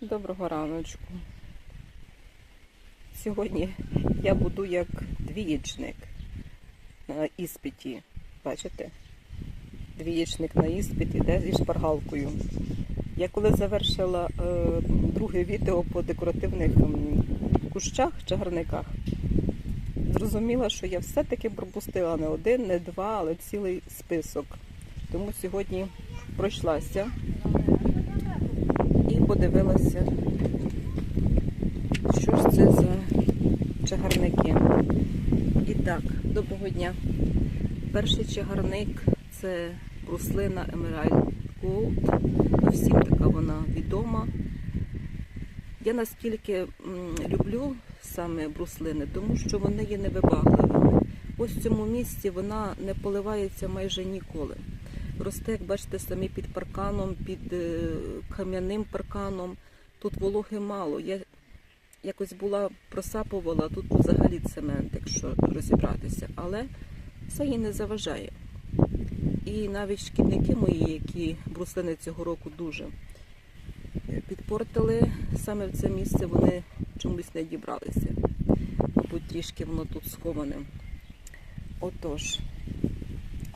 Доброго раночку. Сьогодні я буду як двієчник на іспиті. Бачите? Двієчник на іспиті, де зі шпаргалкою. Я коли завершила е, друге відео по декоративних м, кущах, чагарниках, зрозуміла, що я все-таки пропустила не один, не два, але цілий список. Тому сьогодні пройшлася подивилася, що ж це за чагарники. І так, доброго дня. Перший чагарник це бруслина Emerald Gold. Всім така вона відома. Я наскільки люблю саме бруслини, тому що вони є невибагливими. Ось в цьому місці вона не поливається майже ніколи. Росте, як бачите, самі під парканом, під е, кам'яним парканом. Тут вологи мало. Я якось була просапувала, тут взагалі цемент, якщо розібратися, але це їй не заважає. І навіть шкідники мої, які бруслини цього року дуже е, підпортили саме в це місце, вони чомусь не дібралися. Мабуть, трішки воно тут сховане. Отож,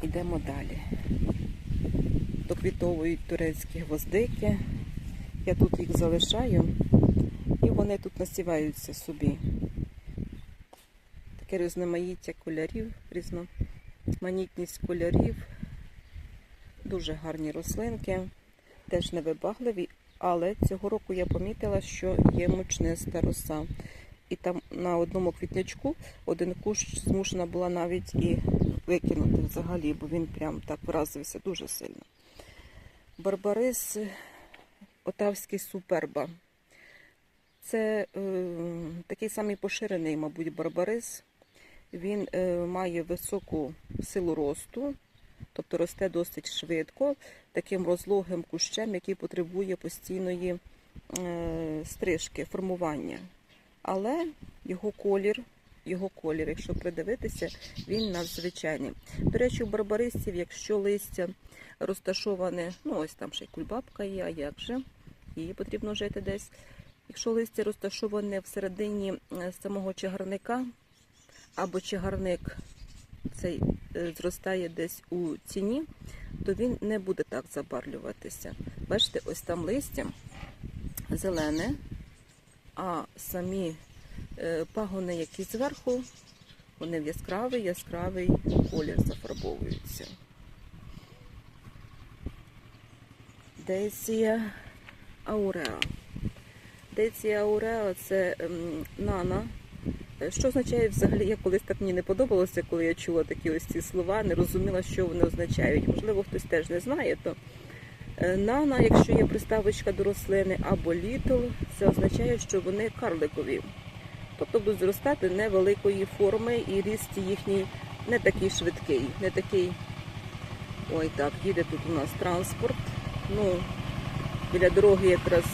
йдемо далі доквітовують турецькі гвоздики. Я тут їх залишаю, і вони тут насіваються собі. Таке різноманіття кольорів, різноманітність кольорів. Дуже гарні рослинки, теж невибагливі, але цього року я помітила, що є мучниста роса. І там на одному квітничку один кущ змушена була навіть і викинути взагалі, бо він прям так вразився дуже сильно. Барбарис е, Отавський суперба. Це е, такий самий поширений, мабуть, барбарис. Він е, має високу силу росту, тобто росте досить швидко, таким розлогим кущем, який потребує постійної е, стрижки, формування. Але його колір, його колір, якщо придивитися, він надзвичайний. До речі, у барбарисів, якщо листя розташоване, ну ось там ще й кульбабка є, а як же? Її потрібно жити десь. Якщо листя розташоване всередині е, самого чагарника, або чагарник цей е, зростає десь у ціні, то він не буде так забарвлюватися. Бачите, ось там листя зелене, а самі пагони, які зверху, вони в яскравий, яскравий колір зафарбовуються. Деція ауреа. Деція ауреа це ем, нана. Е, Що означає взагалі, я колись так мені не подобалося, коли я чула такі ось ці слова, не розуміла, що вони означають. Можливо, хтось теж не знає, то е, нана, якщо є приставочка до рослини, або літл, це означає, що вони карликові. Тобто будуть зростати невеликої форми і ріст їхній не такий швидкий, не такий. Ой, так, їде тут у нас транспорт. Ну, біля дороги якраз.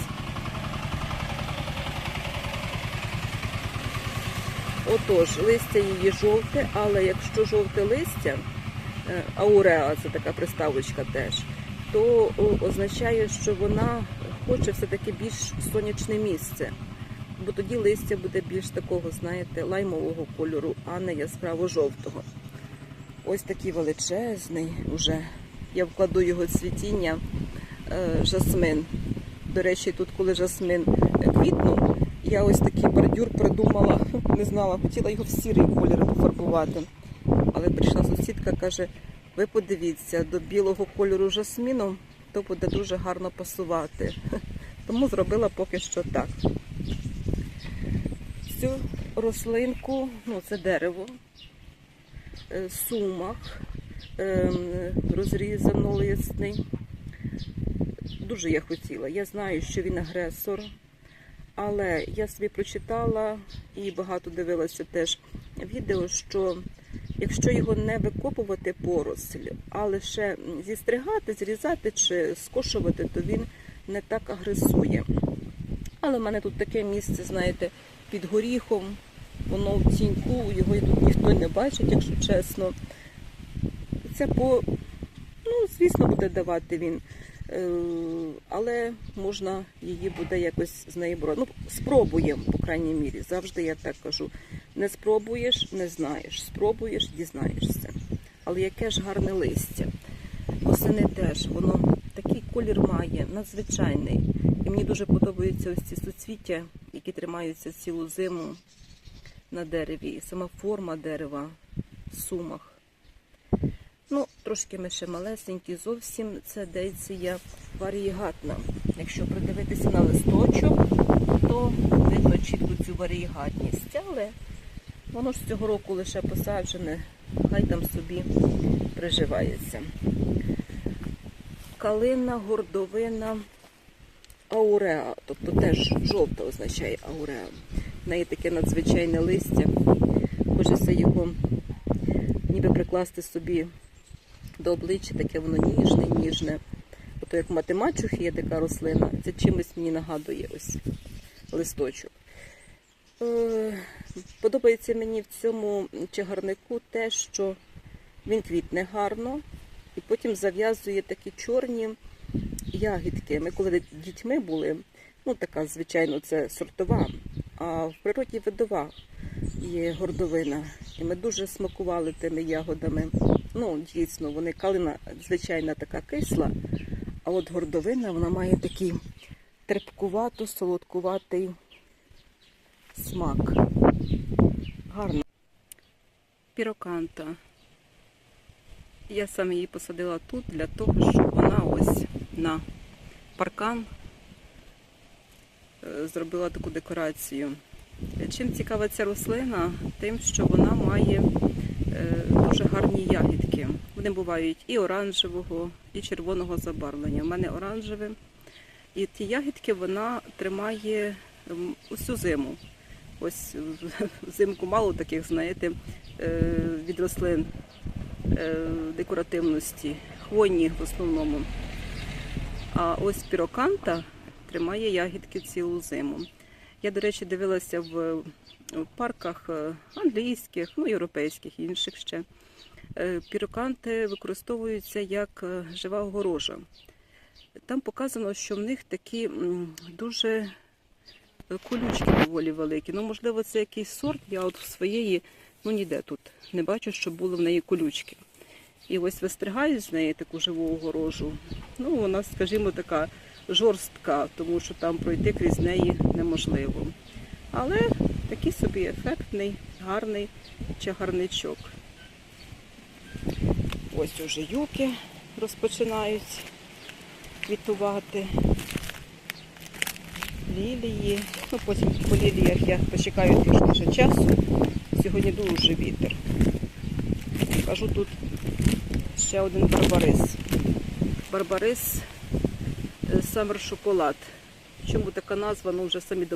Отож, листя її жовте, але якщо жовте листя, е, ауреа, це така приставочка теж, то означає, що вона хоче все-таки більш сонячне місце. Бо тоді листя буде більш такого, знаєте, лаймового кольору, а не яскраво жовтого. Ось такий величезний уже. Я вкладу його цвітіння е, жасмин. До речі, тут, коли жасмин квітнув, я ось такий бордюр придумала, не знала, хотіла його в сірий колір пофарбувати. Але прийшла сусідка, каже: ви подивіться, до білого кольору жасміну то буде дуже гарно пасувати. Тому зробила поки що так. Цю рослинку, ну це дерево, е, сумах ем, розрізанолисний. Дуже я хотіла. Я знаю, що він агресор, але я собі прочитала і багато дивилася теж відео, що якщо його не викопувати поросль, а лише зістригати, зрізати чи скошувати, то він не так агресує. Але в мене тут таке місце, знаєте, під горіхом, воно в тіньку, його тут ніхто не бачить, якщо чесно. Це по, ну, звісно, буде давати він Е, Але можна її буде якось з неї боротися. Ну, спробуємо, по крайній мірі. Завжди я так кажу. Не спробуєш, не знаєш. Спробуєш, дізнаєшся. Але яке ж гарне листя. Осени теж, воно такий колір має, надзвичайний. І мені дуже подобаються ось ці суцвіття, які тримаються цілу зиму на дереві. І сама форма дерева в сумах. Ну, трошки ми ще малесенькі, зовсім це дейція варієгатна. Якщо придивитися на листочок, то видно чітко цю варієгатність. Але воно ж цього року лише посаджене, хай там собі приживається. Калина, гордовина, ауреа, тобто теж жовта означає ауреа. В неї таке надзвичайне листя. Хочеться його ніби прикласти собі до обличчя, таке воно ніжне, ніжне. Ото як в матемачухи є така рослина, це чимось мені нагадує ось листочок. Е, Подобається мені в цьому чагарнику те, що він квітне гарно і потім зав'язує такі чорні ягідки. Ми коли дітьми були, ну така, звичайно, це сортова, а в природі видова є гордовина. І ми дуже смакували тими ягодами. Ну, дійсно, вони калина, звичайна така кисла, а от гордовина вона має такий терпкувато, солодкуватий смак. Гарно. Піроканта. Я саме її посадила тут для того, щоб вона ось на паркан е, зробила таку декорацію. Чим цікава ця рослина? Тим, що вона має е, дуже гарні ягідки. Вони бувають і оранжевого, і червоного забарвлення. У мене оранжеве. І ті ягідки вона тримає усю зиму. Ось взимку мало таких, знаєте, е, від рослин декоративності, хвойні в основному. А ось піроканта тримає ягідки цілу зиму. Я, до речі, дивилася в, парках е, англійських, ну, європейських інших ще. Е, Піроканти використовуються як е, жива огорожа. Там показано, що в них такі дуже колючки доволі великі. Ну, можливо, це якийсь сорт. Я от в своєї, ну ніде тут не бачу, щоб були в неї колючки. І ось вистригаю з неї таку живу огорожу. Ну, вона, скажімо, така жорстка, тому що там пройти крізь неї неможливо. Але такий собі ефектний, гарний чагарничок. Ось уже юки розпочинають квітувати. Лілії. Ну, потім по ліліях я почекаю трошки ще часу. Сьогодні дуже вітер. Кажу, тут ще один барбарис. Барбарис Summer шоколад. Чому така назва? Ну вже самі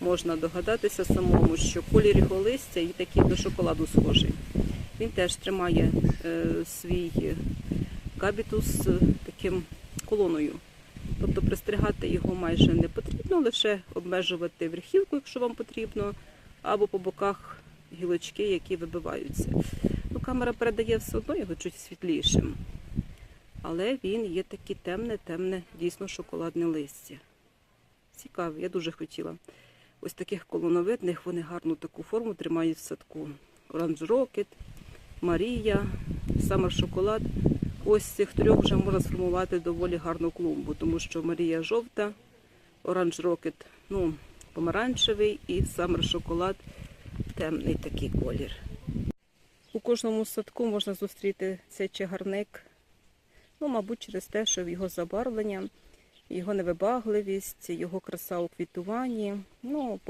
можна догадатися самому, що колір його листя і такий до шоколаду схожий. Він теж тримає е, свій кабітус е, таким колоною. Тобто пристригати його майже не потрібно, лише обмежувати верхівку, якщо вам потрібно, або по боках гілочки, які вибиваються. Ну, камера передає все одно його чуть світлішим. Але він є таке темне, темне, дійсно шоколадне листя. Цікаве, я дуже хотіла. Ось таких колоновидних вони гарну таку форму тримають в садку. Оранж Рокет, Марія, Самер Шоколад. Ось з цих трьох вже можна сформувати доволі гарну клумбу, тому що Марія жовта, Оранж Рокет ну, помаранчевий і Самер Шоколад темний такий колір. У кожному садку можна зустріти цей чагарник. Ну, мабуть, через те, що його забарвлення, його невибагливість, його краса у квітуванні, ну,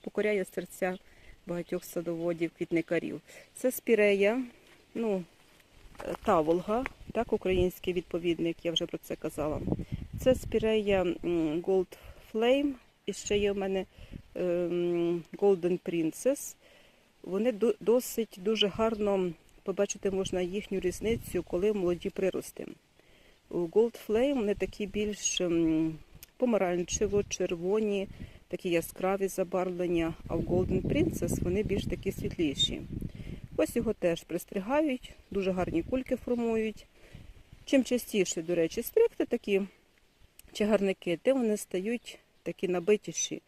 покоряє серця багатьох садоводів, квітникарів. Це спірея, ну, е, таволга, так, український відповідник, я вже про це казала. Це спірея Gold Flame, і ще є в мене ем, Golden Princess. Вони досить дуже гарно побачити можна їхню різницю, коли молоді прирости. У Gold Flame вони такі більш ем, помаранчево-червоні, такі яскраві забарвлення, а в Golden Princess вони більш такі світліші. Ось його теж пристригають, дуже гарні кульки формують. Чим частіше, до речі, стригти такі чагарники, тим вони стають такі набитіші,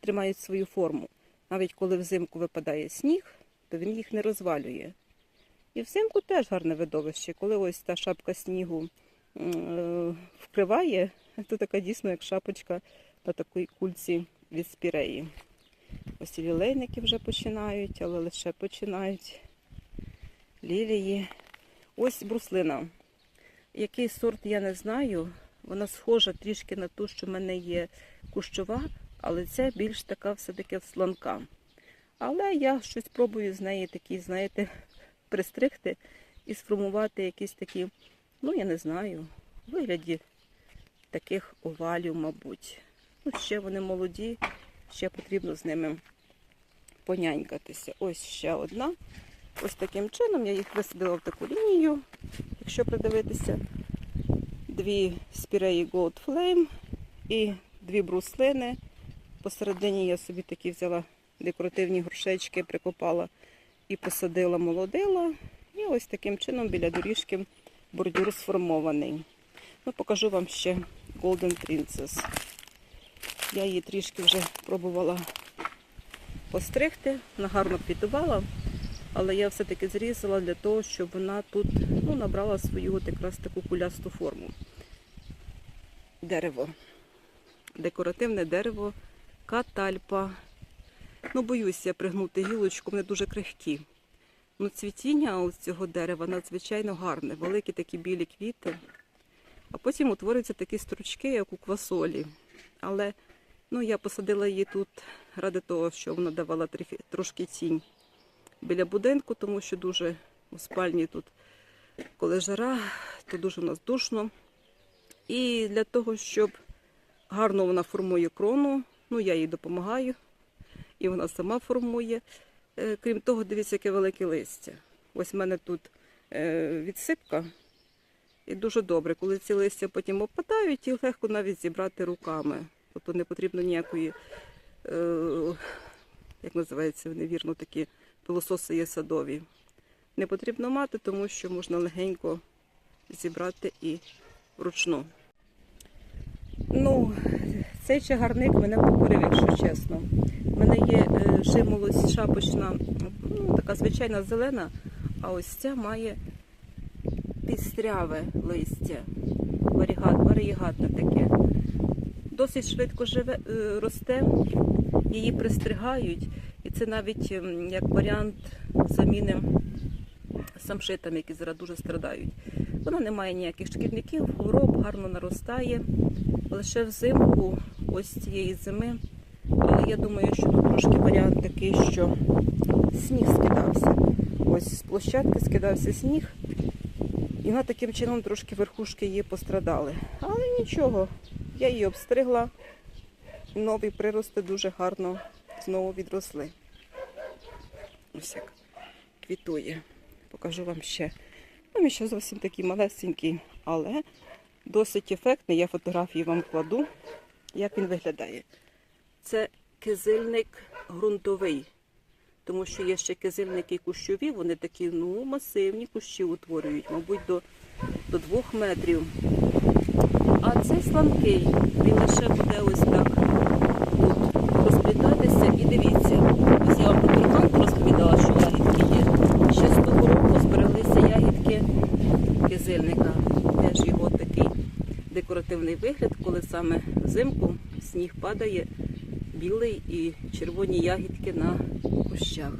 тримають свою форму. Навіть коли взимку випадає сніг, то він їх не розвалює. І взимку теж гарне видовище. Коли ось та шапка снігу е, вкриває, то така дійсно як шапочка на такій кульці від спіреї. Ось і лілейники вже починають, але лише починають. Лілії. Ось бруслина. Який сорт я не знаю. Вона схожа трішки на ту, що в мене є кущова, але це більш така все-таки сланка. Але я щось пробую з неї такі, знаєте, пристригти і сформувати якісь такі, ну я не знаю, вигляді таких овалів, мабуть. Ну, ще вони молоді, ще потрібно з ними понянькатися. Ось ще одна. Ось таким чином я їх висадила в таку лінію, якщо придивитися. Дві спіреї Gold Flame і дві бруслини. Посередині я собі такі взяла декоративні горшечки, прикопала і посадила, молодила. І ось таким чином біля доріжки бордюр сформований. Ну, покажу вам ще Golden Princess. Я її трішки вже пробувала постригти, вона гарно квітувала, але я все-таки зрізала для того, щоб вона тут ну, набрала свою от якраз таку кулясту форму. Дерево. Декоративне дерево, катальпа. Ну, боюся пригнути гілочку, вони дуже крихкі. Ну, цвітіння ось цього дерева надзвичайно гарне, великі такі білі квіти. А потім утворюються такі стручки, як у квасолі. Але ну, я посадила її тут ради того, що вона давала трошки тінь біля будинку, тому що дуже у спальні тут, коли жара, то дуже у нас душно. І для того, щоб гарно вона формує крону, ну я їй допомагаю, і вона сама формує. Е, Крім того, дивіться, яке велике листя. Ось в мене тут е, відсипка. І дуже добре, коли ці листя потім опадають, їх легко навіть зібрати руками. Тобто не потрібно ніякої, е, як називається, невірно такі пилососи є садові. Не потрібно мати, тому що можна легенько зібрати і вручну. Ну, цей чагарник мене покорив, якщо чесно. У мене є е, жимолость шапочна, ну, така звичайна зелена, а ось ця має пістряве листя, варігат, варігатне таке. Досить швидко живе, е, росте, її пристригають, і це навіть ем, як варіант заміни самшитам, які зараз дуже страдають. Вона не має ніяких шкідників, хвороб, гарно наростає. Лише взимку, ось цієї зими. Але я думаю, що тут трошки варіант такий, що сніг скидався. Ось з площадки скидався сніг, і вона таким чином трошки верхушки її пострадали. Але нічого, я її обстригла, нові прирости дуже гарно знову відросли. Ось як квітує. Покажу вам ще. Він ще зовсім такий малесенький, але досить ефектний. Я фотографії вам кладу, як він виглядає. Це кизильник ґрунтовий, тому що є ще кизильники кущові, вони такі ну, масивні кущі утворюють, мабуть, до, до двох метрів. А цей сланкий, він лише буде ось так тут розплітатися. І дивіться, ось я вам про турганку розповідала, що ягідки є. Ще з того року збереглися ягідки кизильника. Теж його такий декоративний вигляд, коли саме взимку сніг падає, білий і червоні ягідки на кущах.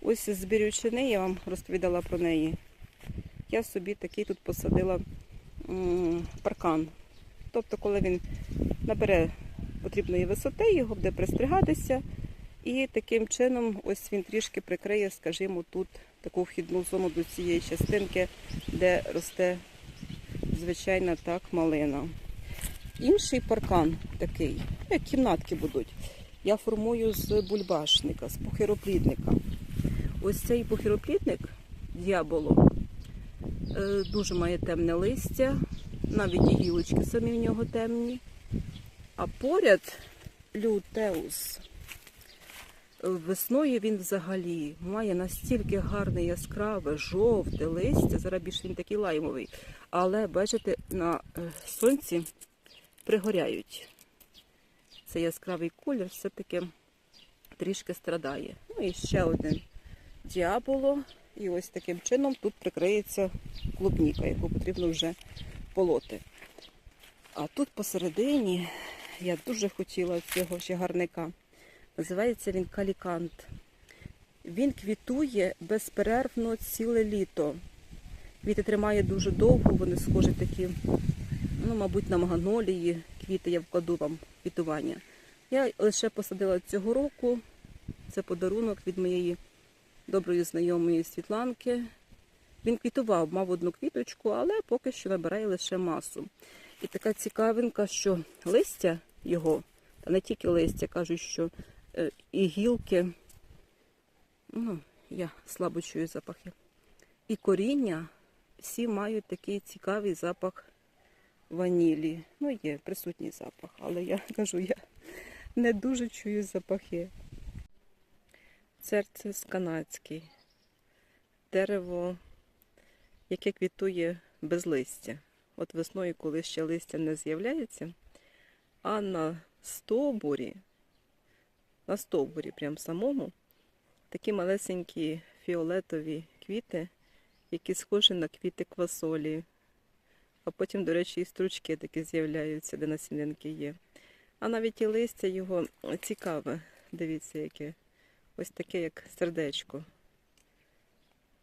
Ось з бірючини я вам розповідала про неї. Я собі такий тут посадила паркан. Тобто, коли він набере потрібної висоти, його буде пристригатися. І таким чином ось він трішки прикриє, скажімо, тут таку вхідну зону до цієї частинки, де росте звичайна так малина. Інший паркан такий, як кімнатки будуть, я формую з бульбашника, з похироплідника. Ось цей похироплідник діаболо е, дуже має темне листя, навіть і гілочки самі в нього темні. А поряд лютеус. Весною він взагалі має настільки гарне яскраве, жовте листя. Зараз більше він такий лаймовий. Але бачите, на е, сонці пригоряють. Це яскравий колір все-таки трішки страдає. Ну і ще один діаболо. І ось таким чином тут прикриється клубніка, яку потрібно вже полоти. А тут посередині я дуже хотіла цього чагарника. Називається він калікант. Він квітує безперервно ціле літо. Квіти тримає дуже довго, вони схожі такі, ну, мабуть, на магнолії. Квіти я вкладу вам квітування. Я лише посадила цього року. Це подарунок від моєї доброї знайомої Світланки. Він квітував, мав одну квіточку, але поки що набирає лише масу. І така цікавинка, що листя його, та не тільки листя, кажуть, що е, і гілки, ну, я слабо чую запахи, і коріння всі мають такий цікавий запах ванілі. Ну, є присутній запах, але я кажу, я не дуже чую запахи. Церцес канадський. Дерево, яке квітує без листя. От весною, коли ще листя не з'являється, а на стовбурі, на стовбурі прям самому, такі малесенькі фіолетові квіти, які схожі на квіти квасолі. А потім, до речі, і стручки такі з'являються, де насінинки є. А навіть і листя його цікаве. Дивіться, яке. Ось таке, як сердечко.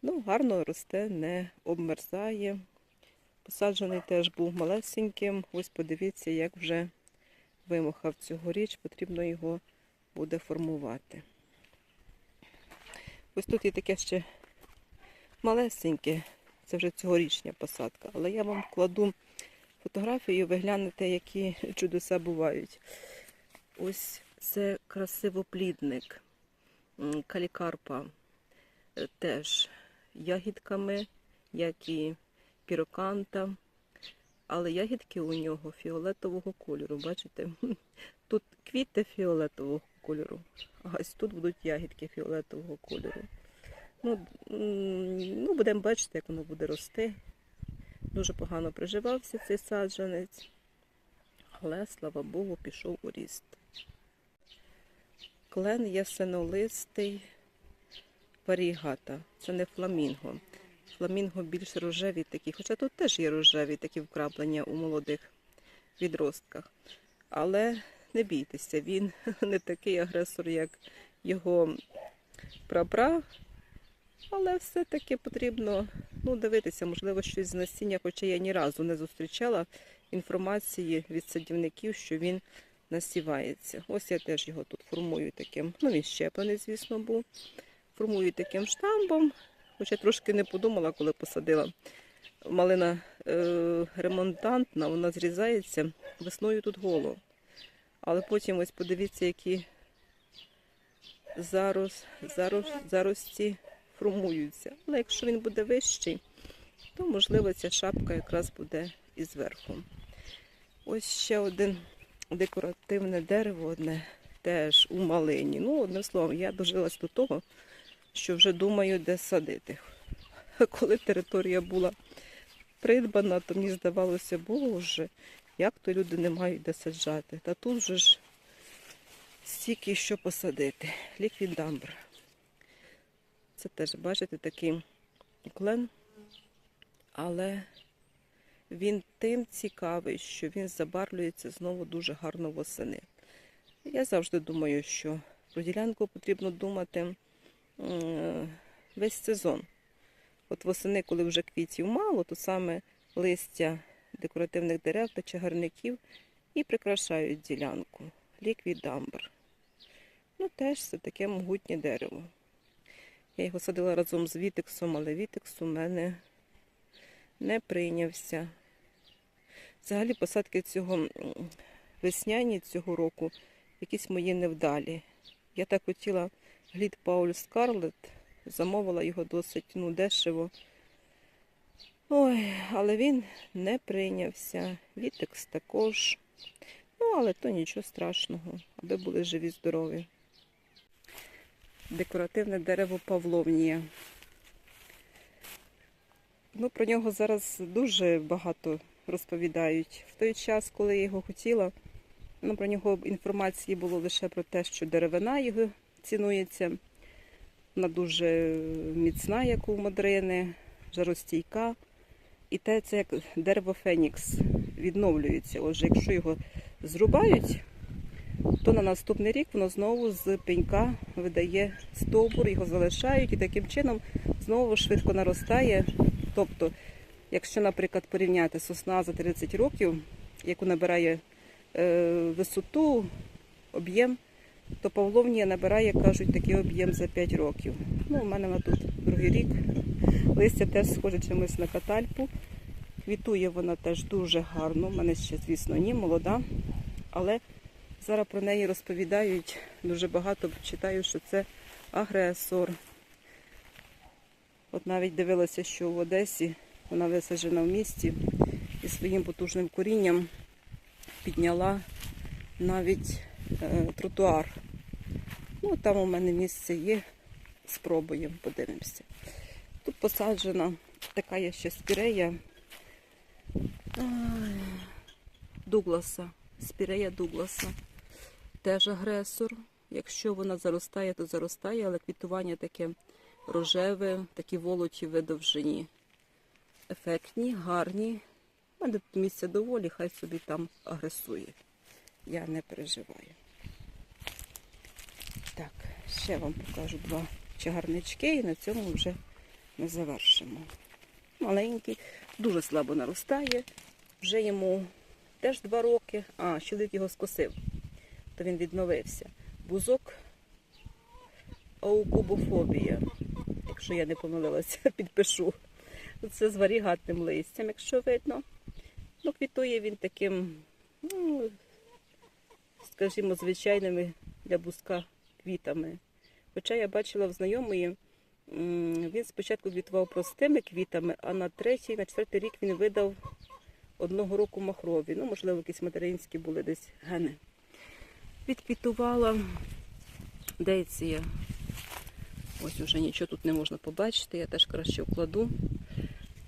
Ну, гарно росте, не обмерзає. Посаджений теж був малесеньким. Ось подивіться, як вже вимахав цьогоріч, потрібно його буде формувати. Ось тут є таке ще малесеньке, це вже цьогорічня посадка, але я вам кладу фотографію, ви глянете, які чудеса бувають. Ось це красивоплідник калікарпа е, теж ягідками, як і піроканта. Але ягідки у нього фіолетового кольору. Бачите? Тут квіти фіолетового кольору, а ось тут будуть ягідки фіолетового кольору. Ну, ну будемо бачити, як воно буде рости. Дуже погано приживався цей саджанець, але, слава Богу, пішов у ріст. Клен ясенолистий варігата. Це не фламінго. Фламінго більш рожеві такі, хоча тут теж є рожеві такі вкраплення у молодих відростках. Але не бійтеся, він не такий агресор, як його прапра. Але все-таки потрібно ну, дивитися, можливо, щось з насіння, хоча я ні разу не зустрічала інформації від садівників, що він насівається. Ось я теж його тут формую таким. Ну, він щеплений, звісно, був. Формую таким штамбом. Хоча трошки не подумала, коли посадила. Малина е, ремонтантна, вона зрізається весною тут голо. Але потім ось подивіться, які зарос, зарос, зарості формуються. Але якщо він буде вищий, то можливо ця шапка якраз буде і зверху. Ось ще один декоративне дерево, одне теж у малині. Ну, одним словом, я дожилась до того, що вже думаю, де садити. Коли територія була придбана, то мені здавалося, боже, як то люди не мають де саджати. Та тут вже ж стільки що посадити. Ліквідамбр. Це теж, бачите, такий клен, але він тим цікавий, що він забарвлюється знову дуже гарно восени. Я завжди думаю, що про ділянку потрібно думати весь сезон. От восени, коли вже квітів мало, то саме листя декоративних дерев та чагарників і прикрашають ділянку. Ліквідамбр. Ну, теж це таке могутнє дерево. Я його садила разом з вітексом, але вітекс у мене не прийнявся. Взагалі посадки цього весняні цього року якісь мої невдалі. Я так хотіла глід Пауль Скарлет, замовила його досить ну, дешево. Ой, але він не прийнявся. Вітекс також. Ну, але то нічого страшного, аби були живі, здорові. Декоративне дерево Павловнія. Ну, про нього зараз дуже багато розповідають. В той час, коли я його хотіла, ну, про нього інформації було лише про те, що деревина його цінується. Вона дуже міцна, як у мадрини, жаростійка. І те, це як дерево Фенікс відновлюється. Отже, якщо його зрубають, то на наступний рік воно знову з пенька видає стовбур, його залишають і таким чином знову швидко наростає. Тобто, якщо, наприклад, порівняти сосна за 30 років, яку набирає е, висоту, об'єм, то павловнія набирає, кажуть, такий об'єм за 5 років. Ну, у мене вона тут другий рік. Листя теж схоже чимось на катальпу. Квітує вона теж дуже гарно. У мене ще, звісно, ні, молода. Але зараз про неї розповідають дуже багато. Читаю, що це агресор. От навіть дивилася, що в Одесі вона висаджена в місті і своїм потужним корінням підняла навіть е, тротуар. Ну, там у мене місце є. Спробуємо, подивимося. Тут посаджена така є ще спірея Дугласа. Спірея Дугласа. Теж агресор. Якщо вона заростає, то заростає, але квітування таке рожеве, такі волоті видовжені. Ефектні, гарні. У мене тут місця доволі, хай собі там агресує. Я не переживаю. Так, ще вам покажу два чагарнички і на цьому вже ми завершимо. Маленький, дуже слабо наростає. Вже йому теж два роки. А, чоловік його скосив, то він відновився. Бузок аукубофобія. Якщо я не помилилася, підпишу. Це з варігатним листям, якщо видно. Ну, квітує він таким, ну, скажімо, звичайними для бузка квітами. Хоча я бачила в знайомої, він спочатку квітував простими квітами, а на третій, на четвертий рік він видав одного року махрові. Ну, можливо, якісь материнські були десь гени. Відквітувала дейція. Ось уже нічого тут не можна побачити, я теж краще вкладу.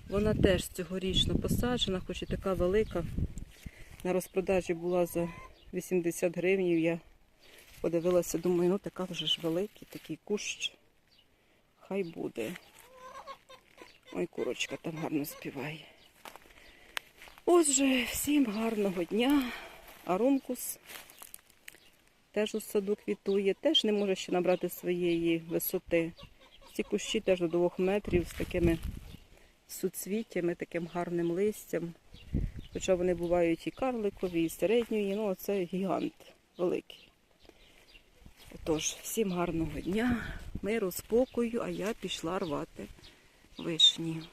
Вона теж цьогорічно посаджена, хоч і така велика. На розпродажі була за 80 гривень. Я подивилася, думаю, ну така вже ж великий, такий кущ. Хай буде. Ой, курочка там гарно співає. Отже, всім гарного дня. Арункус теж у саду квітує, теж не може ще набрати своєї висоти. Ці кущі теж до двох метрів з такими суцвіттями, таким гарним листям. Хоча вони бувають і карликові, і середньої, ну це гігант великий. Отож, всім гарного дня, миру, спокою, а я пішла рвати вишні.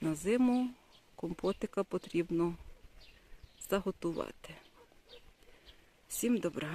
На зиму компотика потрібно заготувати. Всім добра!